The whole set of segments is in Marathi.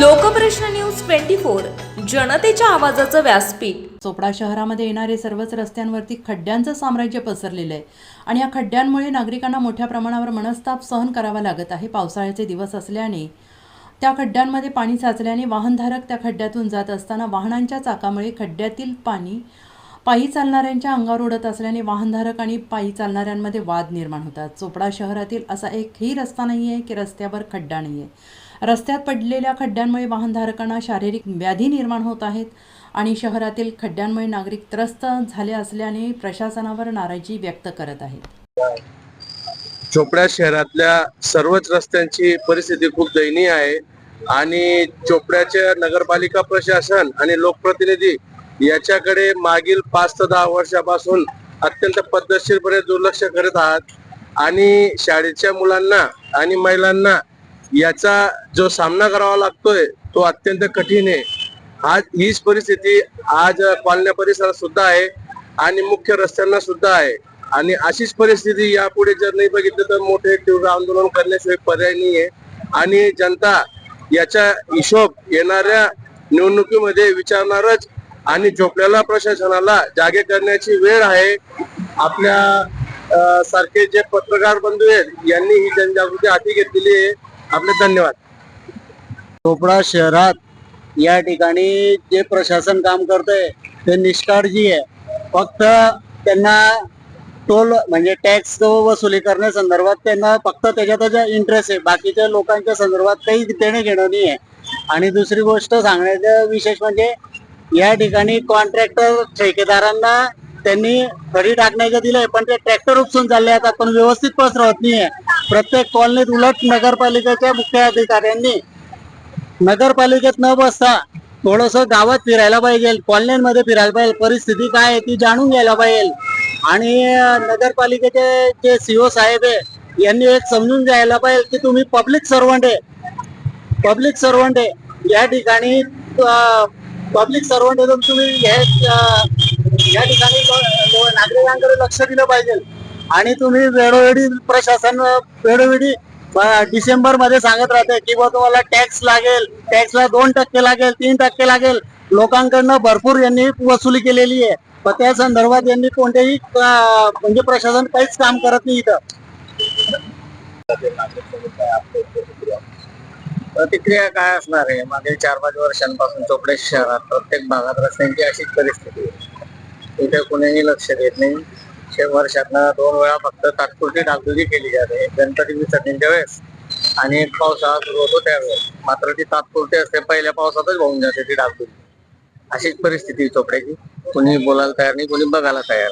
लोकप्रश्न न्यूज ट्वेंटी फोर जनतेच्या आवाजाचं व्यासपीठ. चोपडा शहरामध्ये येणारे सर्वच रस्त्यांवरती खड्ड्यांचं साम्राज्य पसरलेलं आहे. आणि या खड्ड्यांमुळे नागरिकांना मोठ्या प्रमाणावर मनस्ताप सहन करावा लागत आहे. पावसाळ्याचे दिवस असल्याने त्या खड्ड्यांमध्ये पाणी साचल्याने वाहनधारक त्या खड्ड्यातून जात असताना वाहनांच्या चाकामुळे खड्ड्यातील पाणी पायी चालणाऱ्यांच्या अंगावर उडत असल्याने वाहनधारक आणि पायी चालणाऱ्यांमध्ये वाद निर्माण होतात. चोपडा शहरातील असा एकही रस्ता नाही आहे की रस्त्यावर खड्डा नाही आहे रस्त्यात पडलेल्या खड्ड्यांमुळे वाहनधारकांना शारीरिक व्याधी निर्माण होत आहेत आणि शहरातील खड्ड्यांमुळे नागरिक त्रस्त झाले असल्याने प्रशासनावर नाराजी व्यक्त करत आहेत. चोपडा शहरातल्या सर्वच रस्त्यांची परिस्थिती खूप दयनीय आहे आणि चोपड्याच्या नगरपालिका प्रशासन आणि लोकप्रतिनिधी याच्याकडे मागील पाच ते दहा वर्षापासून अत्यंत पद्धतशीरपणे दुर्लक्ष करत आहात. आणि शाळेच्या मुलांना आणि महिलांना याचा जो सामना करावा लागतोय तो अत्यंत कठीण आहे. आज हीच परिस्थिती आज कॉलन्या परिसरात सुद्धा आहे आणि मुख्य रस्त्यांना सुद्धा आहे. आणि अशीच परिस्थिती यापुढे जर नाही बघितलं तर मोठे तीव्र आंदोलन करण्याशिवाय पर्याय नाही आहे आणि जनता याचा हिशोब येणाऱ्या निवडणुकीमध्ये विचारणारच आणि झोपलेल्या प्रशासनाला जागे करण्याची वेळ आहे. आपल्या सारखे जे पत्रकार बंधू आहेत यांनी ही जनजागृती हाती घेतलेली आहे. आपले धन्यवाद. चोपडा शहरात या ठिकाणी जे प्रशासन काम करतंय ते निष्काळजी आहे. फक्त त्यांना टोल म्हणजे टॅक्स वसुली करण्यासंदर्भात त्यांना फक्त त्याच्यातच इंटरेस्ट आहे. बाकीच्या लोकांच्या संदर्भात काही देणं घेणं नाही आहे. आणि दुसरी गोष्ट सांगण्याचं विशेष म्हणजे या ठिकाणी कॉन्ट्रॅक्टर ठेकेदारांना त्यांनी खडी टाकण्याचं दिलंय पण ते ट्रॅक्टर उपसून चालले आहेत. पण व्यवस्थित पसरवत नाहीये. प्रत्येक कॉलनीत उलट नगरपालिकेच्या मुख्य अधिकाऱ्यांनी नगरपालिकेत न बसता थोडस गावात फिरायला पाहिजे कॉलनीमध्ये फिरायला पाहिजे. परिस्थिती काय आहे ती जाणून घ्यायला पाहिजे. आणि नगरपालिकेचे जे सीओ साहेब आहे यांनी एक समजून घ्यायला पाहिजे की तुम्ही पब्लिक सर्वंट आहे. पब्लिक सर्वंट आहे. या ठिकाणी पब्लिक सर्वंट आहे तुम्ही हे, या ठिकाणी नागरिकांकडे लक्ष दिलं पाहिजे. आणि तुम्ही वेळोवेळी प्रशासन वेळोवेळी डिसेंबरमध्ये सांगत राहते की बा तुम्हाला टॅक्स लागेल टॅक्सला दोन टक्के लागेल तीन टक्के लागेल. लोकांकडनं भरपूर यांनी वसुली केलेली आहे. पण त्या संदर्भात यांनी कोणतेही म्हणजे प्रशासन काहीच काम करत नाही इथं. प्रतिक्रिया काय असणार आहे? मागील चार पाच वर्षांपासून चोपडे शहरात प्रत्येक भागात रस्त्यांची अशीच परिस्थिती इथे कुणीही लक्ष देत नाही. शे वर्षातनं दोन वेळा फक्त तात्पुरती डागडुजी केली जाते. गणपती विसर्जनच्या वेळेस. आणि एक पावसाळा सुरू होतो त्यावेळेस. मात्र ती तात्पुरती असते पहिल्या पावसातच वाहून जाते ती डागडुजी अशीच परिस्थिती चोपड्याची कोणी बोलायला तयार नाही कोणी बघायला तयार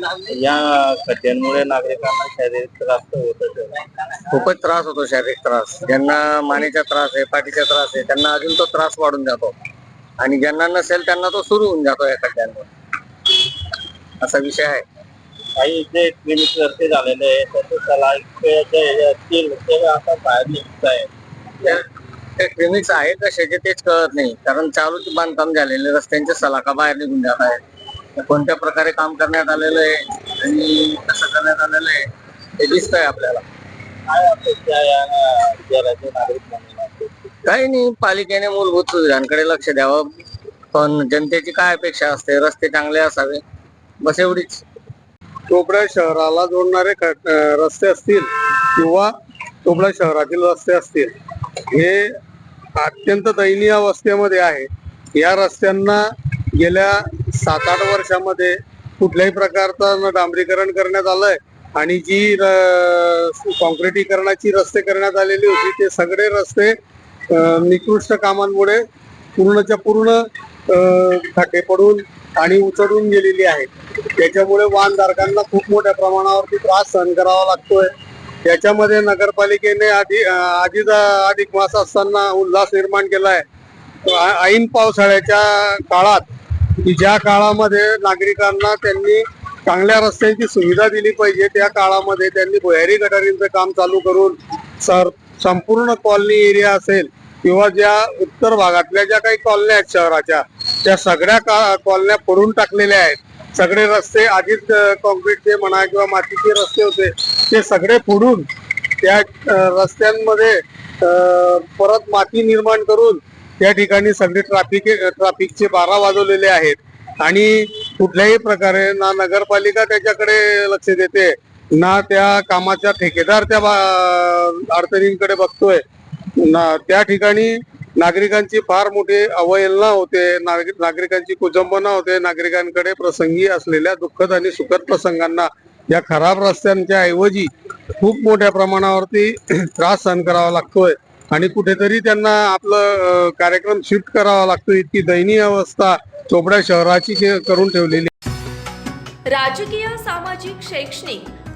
नाही. या खड्ड्यांमुळे नागरिकांना शारीरिक त्रास तर होतच खूपच त्रास होतो शारीरिक त्रास. ज्यांना मानेचा त्रास आहे पाठीचा त्रास आहे त्यांना अजून तो त्रास वाढून जातो. आणि ज्यांना नसेल त्यांना तो सुरू होऊन जातो या खड्ड्यांवर असा विषय आहे. काही जे क्लिनिक रस्ते झालेले आहे त्याचे सलाह ते आता बाहेर निघत आहे. ते क्लिनिक्स आहे कशाचे तेच कळत नाही. कारण चालूच बांधकाम झालेले रस्त्यांचे सलाखा बाहेर निघून जात आहे कोणत्या प्रकारे काम करण्यात आलेलं आहे आणि कसं करण्यात आलेलं आहे ते दिसतंय आपल्याला. काय अपेक्षा या शहराचे नागरिक म्हणून? काही नाही पालिकेने मूलभूत सुविधांकडे लक्ष द्यावं. पण जनतेची काय अपेक्षा असते? रस्ते चांगले असावे. बस एवढीच शहराला जोडणारे ख- रस्ते असतील किंवा चोपड्या शहरातील रस्ते असतील हे अत्यंत दयनीय अवस्थेमध्ये आहे. या रस्त्यांना गेल्या सात आठ वर्षामध्ये कुठल्याही प्रकारचं डांबरीकरण करण्यात आलंय आणि जी र- काँक्रिटीकरणाची रस्ते करण्यात आलेली होती ते सगळे रस्ते निकृष्ट कामांमुळे पूर्णच्या पूर्ण अं, पडून आणि उचडून गेलेली आहे. त्याच्यामुळे वाहनधारकांना खूप मोठ्या प्रमाणावरती त्रास सहन करावा लागतोय. त्याच्यामध्ये नगरपालिकेने आधी आधीच अधिक मास असताना उल्हास निर्माण केला आहे ऐन पावसाळ्याच्या काळात ज्या काळामध्ये नागरिकांना त्यांनी चांगल्या रस्त्यांची सुविधा दिली पाहिजे त्या काळामध्ये त्यांनी भुयारी गटारींचं काम चालू करून सर संपूर्ण कॉलनी एरिया असेल किंवा ज्या उत्तर भागातल्या ज्या काही कॉलन्या आहेत शहराच्या त्या सगळ्या का कॉलन्या पडून टाकलेल्या आहेत. सगळे रस्ते आधीच कॉन्क्रीटचे म्हणा किंवा मातीचे रस्ते होते ते सगळे फोडून त्या रस्त्यांमध्ये परत माती निर्माण करून त्या ठिकाणी सगळे ट्रॅफिक ट्रॅफिकचे बारा वाजवलेले आहेत. आणि कुठल्याही प्रकारे ना नगरपालिका त्याच्याकडे लक्ष देते ना त्या कामाच्या ठेकेदार त्या अडचणींकडे बघतोय ना त्या ठिकाणी नागरिकांची फार मोठी अवहेलना होते नागरिकांची कुचंबना होते नागरिकांकडे प्रसंगी असलेल्या दुःखद आणि सुखद प्रसंगांना या खराब रस्त्यांच्या ऐवजी खूप मोठ्या प्रमाणावरती त्रास सहन करावा लागतोय. आणि कुठेतरी त्यांना आपलं कार्यक्रम शिफ्ट करावा लागतो. इतकी दयनीय अवस्था चोपड्या शहराची करून ठेवलेली राजकीय सामाजिक शैक्षणिक